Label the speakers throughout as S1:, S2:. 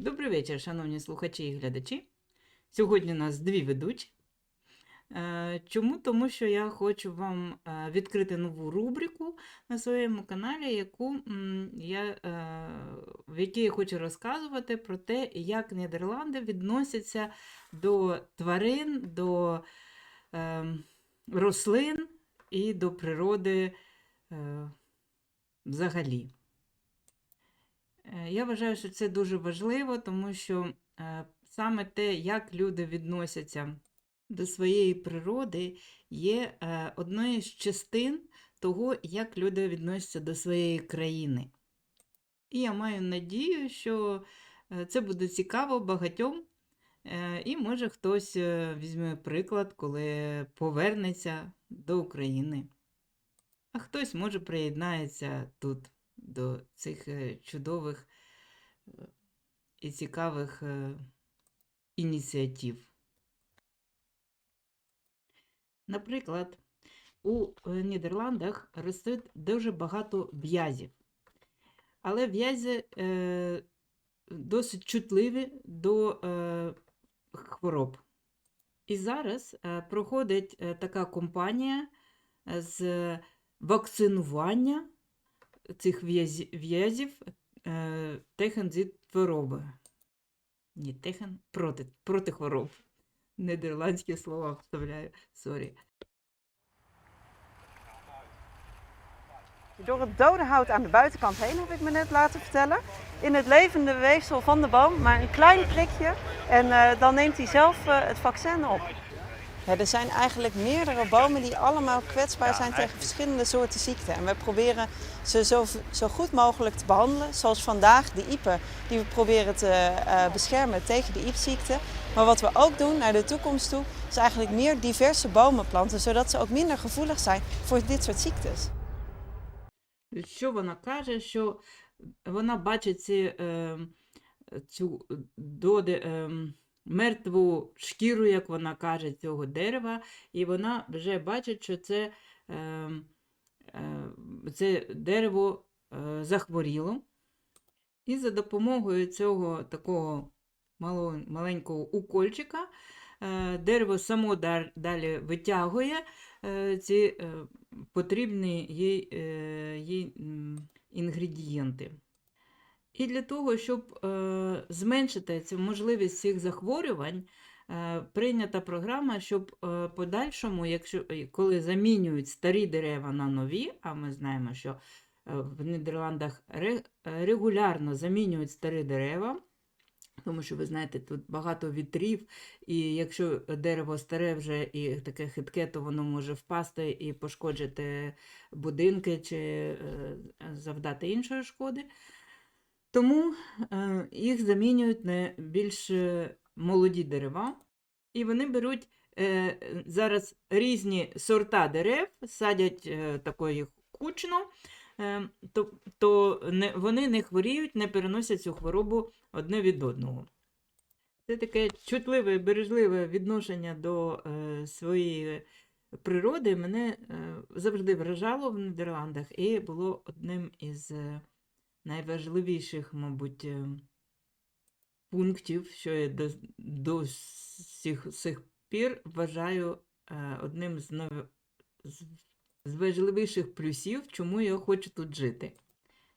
S1: Добрий вечір, шановні слухачі і глядачі. Сьогодні у нас дві ведучі. Е, Чому? Тому що я хочу вам е, відкрити нову рубрику на своєму каналі, яку я, е, в якій я хочу розказувати про те, як Нідерланди відносяться до тварин, до рослин і до природи взагалі. Е, Я вважаю, що це дуже важливо, тому що е, саме те, як люди відносяться до своєї природи, є е, одною з частин того, як люди відносяться до своєї країни. І я маю надію, що це буде цікаво багатьом, і може хтось візьме приклад, коли повернеться до України. А хтось може приєднається тут до цих е, чудових е, і цікавих е, ініціатив. Наприклад, у Нідерландах ростуть дуже багато в'язів, але в'язи е, досить чутливі до е, хвороб. І зараз проходить така кампанія е, з вакцинування цих в'язі- в'язів е, техен зі хвороби. Ні, техен проти, проти хвороб. Нідерландські слова вставляю, сорі.
S2: Door het dode hout aan de buitenkant heen, heb ik me net laten vertellen. In het levende weefsel van de boom, maar een klein prikje. En eh, dan neemt hij zelf eh, het vaccin op. Ja, er zijn eigenlijk meerdere bomen die allemaal kwetsbaar zijn tegen verschillende soorten ziekten. En we proberen ze zo, zo goed mogelijk te behandelen. Zoals vandaag de iepen, die we proberen te eh, beschermen tegen de iepziekte. Maar wat we ook doen naar de toekomst toe, is eigenlijk meer diverse bomen planten. Zodat ze ook minder gevoelig zijn voor dit soort ziektes.
S1: Що вона каже, що вона бачить ці, е, цю доди, е, мертву шкіру, як вона каже, цього дерева, і вона вже бачить, що це, е, е, це дерево е, захворіло. І за допомогою цього такого мало, маленького укольчика е, дерево само далі витягує е, ці е, потрібні їй, е, їй інгредієнти. І для того, щоб е, зменшити цю можливість цих захворювань, е, прийнята програма, щоб е, подальшому, якщо, е, коли замінюють старі дерева на нові, а ми знаємо, що е, в Нідерландах е, регулярно замінюють старі дерева, тому що ви знаєте, тут багато вітрів, і якщо дерево старе вже і таке хитке, то воно може впасти і пошкоджити будинки чи завдати іншої шкоди. Тому е, їх замінюють на більш е, молоді дерева, і вони беруть е, зараз різні сорта дерев, садять такої кучно, то, то не, вони не хворіють, не переносять цю хворобу одне від одного. Це таке чутливе, бережливе відношення до своєї природи мене завжди вражало в Нідерландах і було одним із найважливіших, мабуть, е, пунктів, що я до, до сих, сих пір вважаю е, одним з, нов... з, важливіших плюсів, чому я хочу тут жити.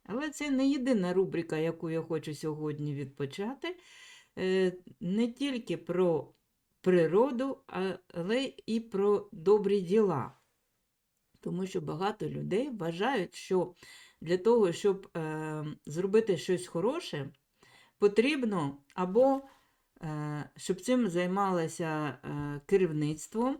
S1: Але це не єдина рубрика, яку я хочу сьогодні відпочати. Е, Не тільки про природу, але і про добрі діла. Тому що багато людей вважають, що для того, щоб е, зробити щось хороше, потрібно або е, щоб цим займалося е, керівництво,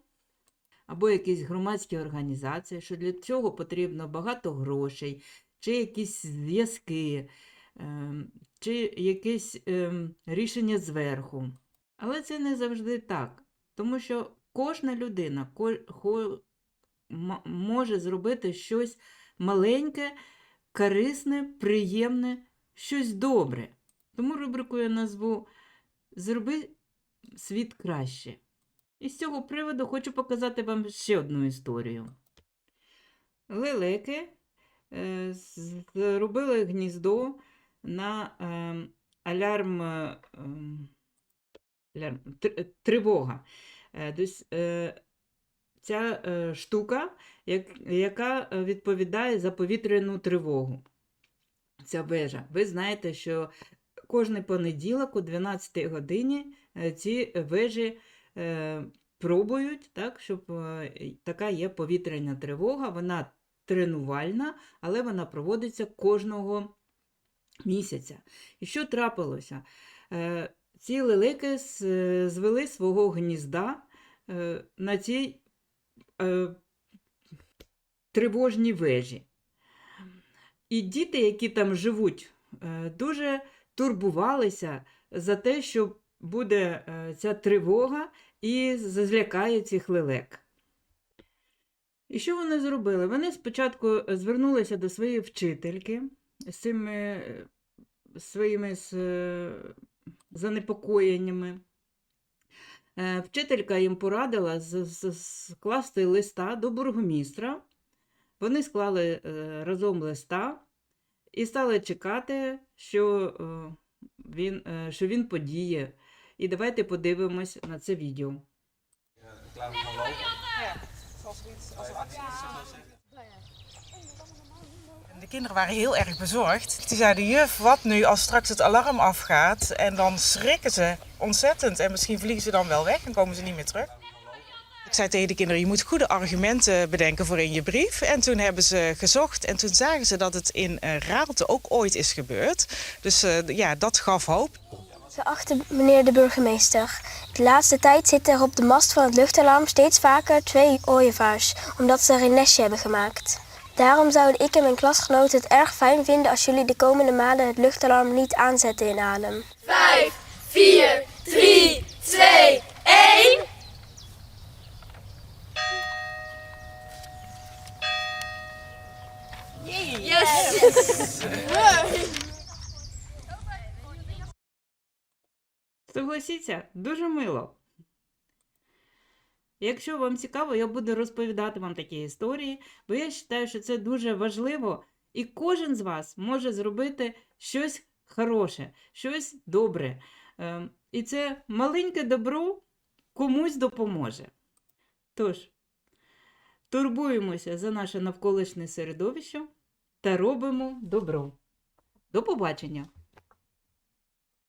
S1: або якісь громадські організації, що для цього потрібно багато грошей, чи якісь зв'язки, е, чи якесь е, рішення зверху. Але це не завжди так, тому що кожна людина ко- може зробити щось маленьке, корисне, приємне, щось добре. Тому рубрику я назву Зроби світ краще. І з цього приводу хочу показати вам ще одну історію. Лелеки е, зробили гніздо на е, алярм, е, алярм тривога. Тобто, ця е, штука, як, яка е, відповідає за повітряну тривогу. Ця вежа. Ви знаєте, що кожний понеділок о 12 годині е, ці вежі пробують, так, щоб така є повітряна тривога, вона тренувальна, але вона проводиться кожного місяця. І що трапилося? Ці лелеки звели свого гнізда на цій е, тривожній вежі. І діти, які там живуть, е, дуже турбувалися за те, що буде е, ця тривога і злякає цих лелек. І що вони зробили? Вони спочатку звернулися до своєї вчительки з цими своїми занепокоєннями. Е, Вчителька їм порадила скласти листа до бургомістра. Вони склали е, разом листа і стали чекати, що, е, він, що він подіє. І давайте подивимось на це відео.
S3: De kinderen waren heel erg bezorgd. Die zeiden, juf, wat nu als straks het alarm afgaat? En dan schrikken ze ontzettend. En misschien vliegen ze dan wel weg en komen ze niet meer terug. Ik zei tegen de kinderen, je moet goede argumenten bedenken voor in je brief. En toen hebben ze gezocht en toen zagen ze dat het in eh, Raalte ook ooit is gebeurd. Dus eh, ja, dat gaf hoop.
S4: Geachte meneer de burgemeester, de laatste tijd zitten er op de mast van het luchtalarm steeds vaker twee ooievaars, omdat ze er een nestje hebben gemaakt. Daarom zouden ik en mijn klasgenoten het erg fijn vinden als jullie de komende maanden het luchtalarm niet aanzetten in Adem.
S5: 5, 4, 3, 2, 1.
S1: Согласіться, дуже мило. Якщо вам цікаво, я буду розповідати вам такі історії, бо я вважаю, що це дуже важливо, і кожен з вас може зробити щось хороше, щось добре. Ем, І це маленьке добро комусь допоможе. Тож, турбуємося за наше навколишнє середовище та робимо добро. До побачення!